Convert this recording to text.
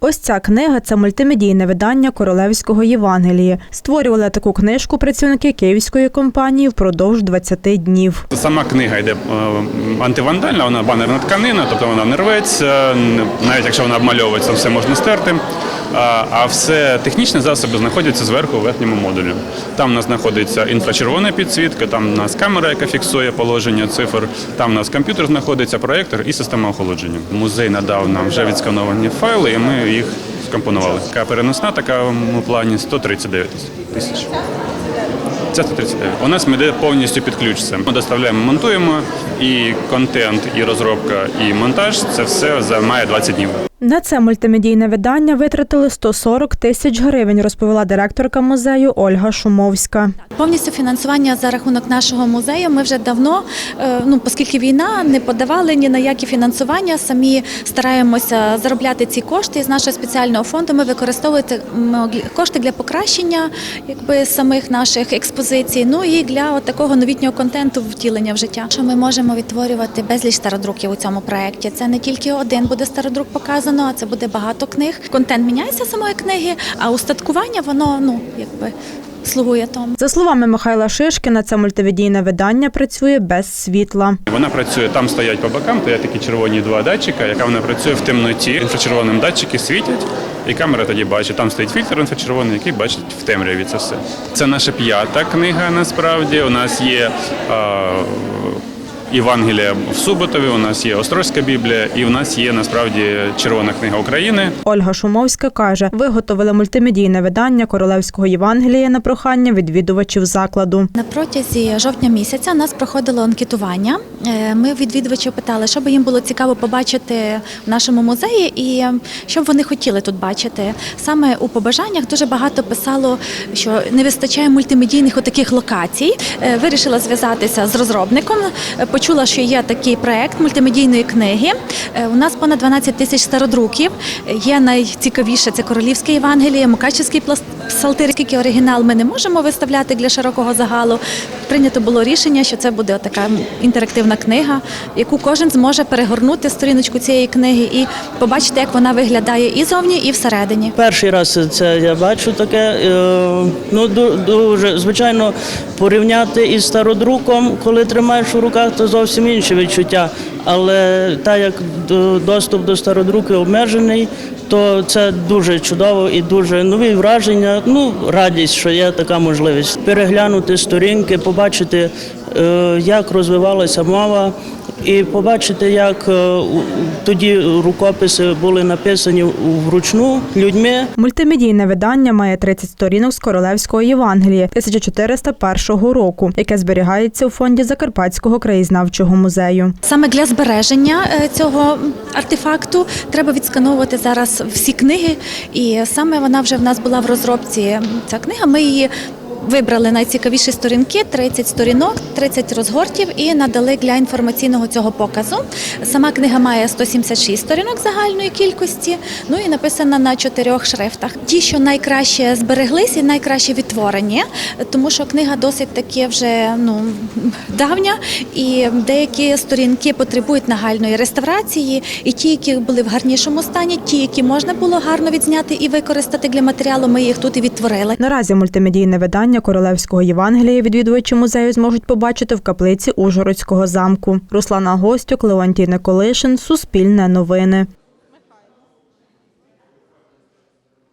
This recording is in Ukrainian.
Ось ця книга це мультимедійне видання королевського Євангелії. Створювали таку книжку працівники київської компанії впродовж 20 днів. Сама книга йде е, антивандальна, вона банерна тканина, тобто вона не рветься, навіть якщо вона обмальовується, все можна стерти. А все технічні засоби знаходяться зверху у верхньому модулі. Там у нас знаходиться інфрачервона підсвітка, там у нас камера, яка фіксує положення цифр, там у нас комп'ютер знаходиться, проєктор і система охолодження. Музей надав нам вже відскановані файли, і ми їх скомпонували. Така переносна, така в плані 139 тисяч. Це 139. У нас ми йде повністю під ключ. Ми доставляємо, монтуємо і контент, і розробка, і монтаж. Це все займає 20 днів. На це мультимедійне видання витратили 140 тисяч гривень, розповіла директорка музею Ольга Шумовська. Повністю фінансування за рахунок нашого музею. Ми вже давно, е, ну оскільки війна, не подавали ні на які фінансування. Самі стараємося заробляти ці кошти. З нашого спеціального фонду ми використовуємо кошти для покращення якби самих наших експозицій. Ну і для такого новітнього контенту втілення в життя. Що ми можемо відтворювати безліч стародруків у цьому проєкті. Це не тільки один буде стародрук показано, а це буде багато книг. Контент міняється самої книги, а устаткування воно ну якби слугує тому. За словами Михайла Шишкіна, це мультимедійне видання працює без світла. Вона працює там, стоять по бокам, то є такі червоні два датчика, яка вона працює в темноті. Інфрачервоним датчики світять, і камера тоді бачить. Там стоїть фільтр інфрачервоний, який бачить в темряві це все. Це наша п'ята книга. Насправді у нас є. е, Євангелія в Суботові, у нас є Острозька Біблія, і в нас є насправді Червона книга України. Ольга Шумовська каже, виготовили мультимедійне видання королевського Євангелія на прохання відвідувачів закладу. На протязі жовтня місяця у нас проходило анкетування. Е, Ми відвідувачів питали, що би їм було цікаво побачити в нашому музеї, і що б вони хотіли тут бачити. Саме у побажаннях дуже багато писало, що не вистачає мультимедійних отаких локацій. Е, Вирішила зв'язатися з розробником. е, Почула, що є такий проект мультимедійної книги. У нас понад 12 тисяч стародруків. Є найцікавіше це королівське Євангеліє, Мукачівський псалтир, який оригінал ми не можемо виставляти для широкого загалу. Прийнято було рішення, що це буде така інтерактивна книга, яку кожен зможе перегорнути сторіночку цієї книги і побачити, як вона виглядає і зовні, і всередині. Перший раз це я бачу таке. е, Ну ду- дуже звичайно порівняти із стародруком, коли тримаєш у руках, то зовсім інші відчуття. Але так як доступ до стародруки обмежений, то це дуже чудово і дуже нові враження. Ну, радість, що є така можливість переглянути сторінки, побачити, е, як розвивалася мова. І побачити, як е, тоді рукописи були написані вручну людьми. Мультимедійне видання має 30 сторінок з королевського Євангелія 1401 року, яке зберігається у фонді Закарпатського краєзнавчого музею. Саме для збереження е, цього артефакту треба відскановувати зараз всі книги, і саме вона вже в нас була в розробці. Ця книга. Ми її. Вибрали найцікавіші сторінки, 30 сторінок, 30 розгортів і надали для інформаційного цього показу. Сама книга має 176 сторінок загальної кількості, ну і написана на чотирьох шрифтах. Ті, що найкраще збереглись і найкраще відтворені, тому що книга досить таки вже ну давня, і деякі сторінки потребують нагальної реставрації, і ті, які були в гарнішому стані, ті, які можна було гарно відзняти і використати для матеріалу, ми їх тут і відтворили. Наразі мультимедійне видання королевського Євангелія відвідувачі музею зможуть побачити в каплиці Ужгородського замку. Руслана Гостюк, Леонтій Николишин, Суспільне новини.